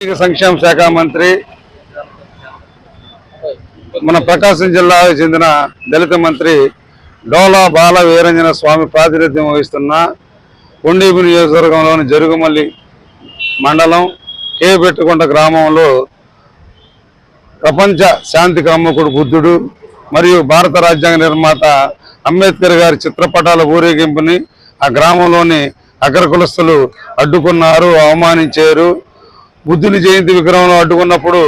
సంక్షేమ శాఖ మంత్రి మన ప్రకాశం జిల్లాకు చెందిన దళిత మంత్రి డోలా బాల వీరంజన స్వామి ప్రాతినిధ్యం వహిస్తున్న కొండీపు నియోజకవర్గంలోని జరుగుమల్లి మండలం కేపెట్టుకుంట గ్రామంలో ప్రపంచ శాంతి కామకుడు బుద్ధుడు మరియు భారత రాజ్యాంగ నిర్మాత అంబేద్కర్ గారి చిత్రపటాల ఊరేగింపుని ఆ గ్రామంలోని అగ్రకులస్తులు అడ్డుకున్నారు అవమానించారు. బుద్ధుని జయంతి విగ్రహంలో అడ్డుకున్నప్పుడు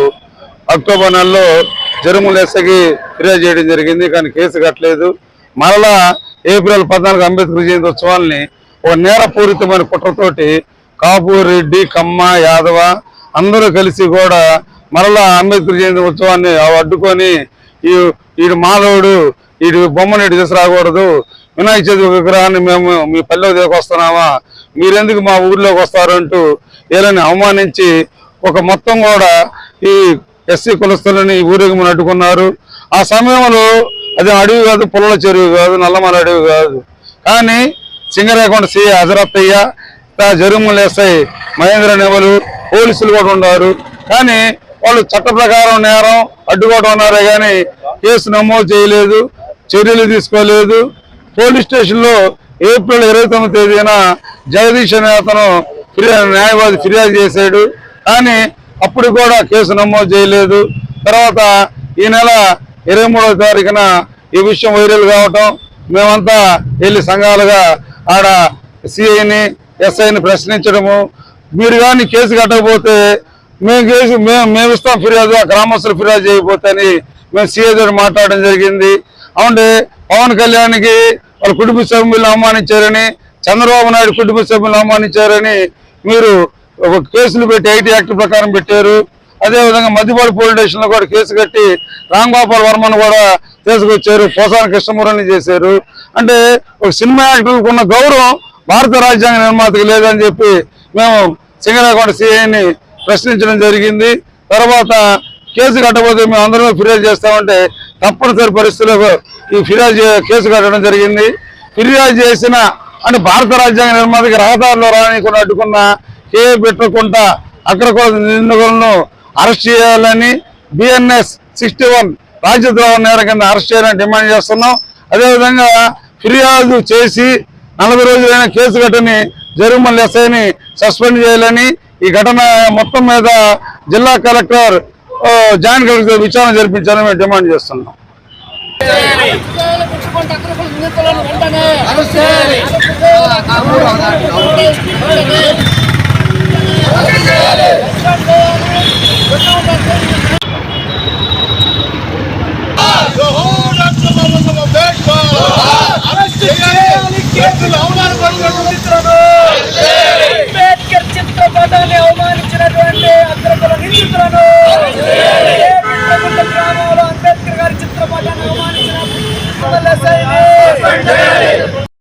అక్టోబర్ నెలలో జరుముల ఎస్సకి ఫిర్యాదు చేయడం జరిగింది కానీ కేసు కట్టలేదు. మరలా ఏప్రిల్ పద్నాలుగు అంబేద్కర్ జయంతి ఉత్సవాల్ని ఒక నేరపూరితమైన కుట్రతోటి కాపూర్ రెడ్డి కమ్మ యాదవ అందరూ కలిసి కూడా మరలా అంబేద్కర్ జయంతి ఉత్సవాన్ని అడ్డుకొని ఈ వీడు మాధవుడు ఈడు బొమ్మని ఇటు రాకూడదు వినాయక చవితి విగ్రహాన్ని మేము మీ పల్లెకి వస్తున్నామా? మీరెందుకు మా ఊర్లోకి వస్తారంటూ వీళ్ళని అవమానించి ఒక మొత్తం కూడా ఈ ఎస్సీ కులస్తులని ఊరేగమని అడ్డుకున్నారు ఆ సమయంలో అది అడవి కాదు పుల్లల చెరువు కాదు నల్లమల అడవి కాదు. కానీ సింగరేకొండ సి హజరత్తయ్య జరుములు ఎస్ఐ మహేంద్ర నెవలు పోలీసులు కూడా ఉన్నారు. కానీ వాళ్ళు చట్ట ప్రకారం నేరం అడ్డుకోవడం ఉన్నారే కానీ కేసు నమోదు చేయలేదు చర్యలు తీసుకోలేదు. పోలీస్ స్టేషన్లో ఏప్రిల్ ఇరవై తొమ్మిది తేదీన జగదీష్ అనే అతను ఫిర్యాదు న్యాయవాది ఫిర్యాదు చేశాడు. కానీ అప్పుడు కూడా కేసు నమోదు చేయలేదు. తర్వాత ఈ నెల ఇరవై మూడవ తారీఖున ఈ విషయం వైరల్ కావటం మేమంతా వెళ్ళి సంఘాలుగా ఆడ సిఐని ఎస్ఐని ప్రశ్నించడము. మీరు కానీ కేసు కట్టకపోతే మేము కేసు మేము మేము ఇస్తాం ఫిర్యాదు ఆ గ్రామస్తులు ఫిర్యాదు చేయకపోతే అని మేము సిఐ తోటి మాట్లాడడం జరిగింది. అవునండి పవన్ కళ్యాణ్కి వాళ్ళ కుటుంబ సభ్యులను అవమానించారని చంద్రబాబు నాయుడు కుటుంబ సభ్యులను అవమానించారని మీరు ఒక కేసులు పెట్టి ఐటీ యాక్ట్ ప్రకారం పెట్టారు. అదేవిధంగా మధ్యపాడు పోలీస్ స్టేషన్లో కూడా కేసు కట్టి రామ్ గోపాల్ వర్మను కూడా తీసుకొచ్చారు. పోసాన కృష్ణమూర్తిని చేశారు. అంటే ఒక సినిమా యాక్టర్లకు ఉన్న గౌరవం భారత రాజ్యాంగ నిర్మాతకి లేదని చెప్పి మేము సింగరాకొండ సిఐని ప్రశ్నించడం జరిగింది. తర్వాత కేసు కట్టబోతే మేము అందరం ఫిర్యాదు చేస్తామంటే తప్పనిసరి పరిస్థితుల్లో ఈ ఫిర్యాదు కేసు కట్టడం జరిగింది. ఫిర్యాదు చేసిన అని భారత రాజ్యాంగ నిర్మాతకి రహదారిలో రానికుండా అడ్డుకున్న కే పెట్టకుండా అక్కడ కూడా నిందితులను అరెస్ట్ చేయాలని బిఎన్ఎస్ సిక్స్టీ వన్ రాజ్యద్రోహ నేరం కింద అరెస్ట్ చేయాలని డిమాండ్ చేస్తున్నాం. అదేవిధంగా ఫిర్యాదు చేసి నలభై రోజులైన కేసు కట్టని జరుగుమల్లి ఎస్ఐని సస్పెండ్ చేయాలని ఈ ఘటన మొత్తం మీద జిల్లా కలెక్టర్ జాయింట్ కలెక్టర్ విచారణ జరిపించాలని మేము డిమాండ్ చేస్తున్నాం. అంబేద్కర్ చిత్రపటాన్ని అవమానించినటువంటి అగ్రకుల నిందితులను ఏ విధంగా గ్రామంలో అంబేద్కర్ గారి చిత్రపటాన్ని అవమానించిన